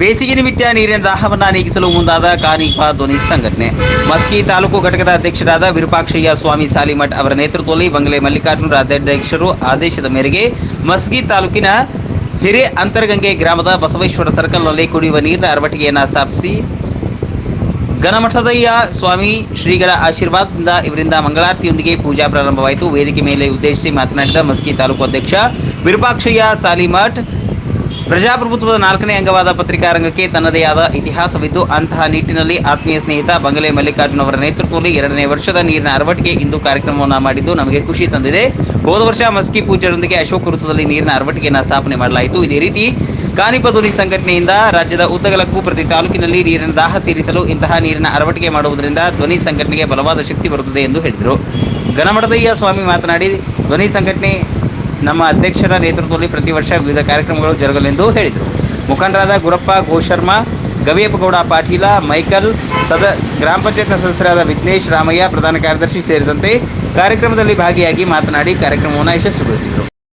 ಬೇಸಿಗೆ ನಿಮಿತ್ತ ನೀರಿನ ದಾಹವನ್ನ ನೀಗಿಸಲು ಮುಂದಾದ ಕಾನಿಪ ಧ್ವನಿ ಸಂಘಟನೆ. ಮಸ್ಕಿ ತಾಲೂಕು ಘಟಕದ ಅಧ್ಯಕ್ಷರಾದ ವಿರೂಪಾಕ್ಷಯ್ಯ ಸ್ವಾಮಿ ಸಾಲಿಮಠ್ ಅವರ ನೇತೃತ್ವದಲ್ಲಿ ಬಂಗಲೆ ಮಲ್ಲಿಕಾರ್ಜುನ ರಾಜ್ಯಾಧ್ಯಕ್ಷರು ಆದೇಶದ ಮೇರೆಗೆ ಮಸ್ಕಿ ತಾಲೂಕಿನ ಹಿರೆ ಅಂತರಗಂಗೆ ಗ್ರಾಮದ ಬಸವೇಶ್ವರ ಸರ್ಕಲ್ನಲ್ಲಿ ಕುಡಿಯುವ ನೀರಿನ ಅರವಟಿಕೆಯನ್ನು ಸ್ಥಾಪಿಸಿ ಘನಮಠದಯ್ಯ ಸ್ವಾಮಿ ಶ್ರೀಗಳ ಆಶೀರ್ವಾದದಿಂದ ಇವರಿಂದ ಮಂಗಳಾರತಿಯೊಂದಿಗೆ ಪೂಜಾ ಪ್ರಾರಂಭವಾಯಿತು. ವೇದಿಕೆ ಮೇಲೆ ಉದ್ದೇಶಿಸಿ ಮಾತನಾಡಿದ ಮಸ್ಕಿ ತಾಲೂಕು ಅಧ್ಯಕ್ಷ ವಿರೂಪಾಕ್ಷಯ್ಯ ಸಾಲಿಮಠ್ ಪ್ರಜಾಪ್ರಭುತ್ವದ ನಾಲ್ಕನೇ ಅಂಗವಾದ ಪತ್ರಿಕಾ ರಂಗಕ್ಕೆ ತನ್ನದೇ ಆದ ಇತಿಹಾಸವಿದ್ದು, ಅಂತಹ ನಿಟ್ಟಿನಲ್ಲಿ ಆತ್ಮೀಯ ಸ್ನೇಹಿತ ಬಂಗಲೆ ಮಲ್ಲಿಕಾರ್ಜುನ್ ಅವರ ನೇತೃತ್ವದಲ್ಲಿ ಎರಡನೇ ವರ್ಷದ ನೀರಿನ ಅರವಟಿಕೆ ಇಂದು ಕಾರ್ಯಕ್ರಮವನ್ನು ಮಾಡಿದ್ದು ನಮಗೆ ಖುಷಿ ತಂದಿದೆ. ಹೋದ ವರ್ಷ ಮಸ್ಕಿ ಪೂಜೆಯೊಂದಿಗೆ ಅಶೋಕ ವೃತ್ತದಲ್ಲಿ ನೀರಿನ ಅರವಟಿಕೆಯನ್ನು ಸ್ಥಾಪನೆ ಮಾಡಲಾಯಿತು. ಇದೇ ರೀತಿ ಕಾನಿಪ ಸಂಘಟನೆಯಿಂದ ರಾಜ್ಯದ ಉದ್ದಗಲಕ್ಕೂ ಪ್ರತಿ ತಾಲೂಕಿನಲ್ಲಿ ನೀರಿನ ದಾಹ ತೀರಿಸಲು ಇಂತಹ ನೀರಿನ ಅರವಟಿಕೆ ಮಾಡುವುದರಿಂದ ಧ್ವನಿ ಸಂಘಟನೆಗೆ ಬಲವಾದ ಶಕ್ತಿ ಬರುತ್ತದೆ ಎಂದು ಹೇಳಿದರು. ಘನಮಠದಯ್ಯ ಸ್ವಾಮಿ ಮಾತನಾಡಿ, ಧ್ವನಿ ಸಂಘಟನೆ ನಮ್ಮ ಅಧ್ಯಕ್ಷರ ನೇತೃತ್ವದಲ್ಲಿ ಪ್ರತಿ ವರ್ಷ ವಿವಿಧ ಕಾರ್ಯಕ್ರಮಗಳು ಜರುಗಲೆಂದು ಹೇಳಿದರು. ಮುಖಂಡರಾದ ಗುರಪ್ಪ, ಗೋಶರ್ಮಾ, ಗವಿಯಪ್ಪಗೌಡ, ಪಾಟೀಲ, ಮೈಕಲ್, ಸದ, ಗ್ರಾಮ ಪಂಚಾಯತ್ ಸದಸ್ಯರಾದ ವಿಘ್ನೇಶ್, ರಾಮಯ್ಯ, ಪ್ರಧಾನ ಕಾರ್ಯದರ್ಶಿ ಸೇರಿದಂತೆ ಕಾರ್ಯಕ್ರಮದಲ್ಲಿ ಭಾಗಿಯಾಗಿ ಮಾತನಾಡಿ ಕಾರ್ಯಕ್ರಮವನ್ನು ಯಶಸ್ವಿಗೊಳಿಸಿದರು.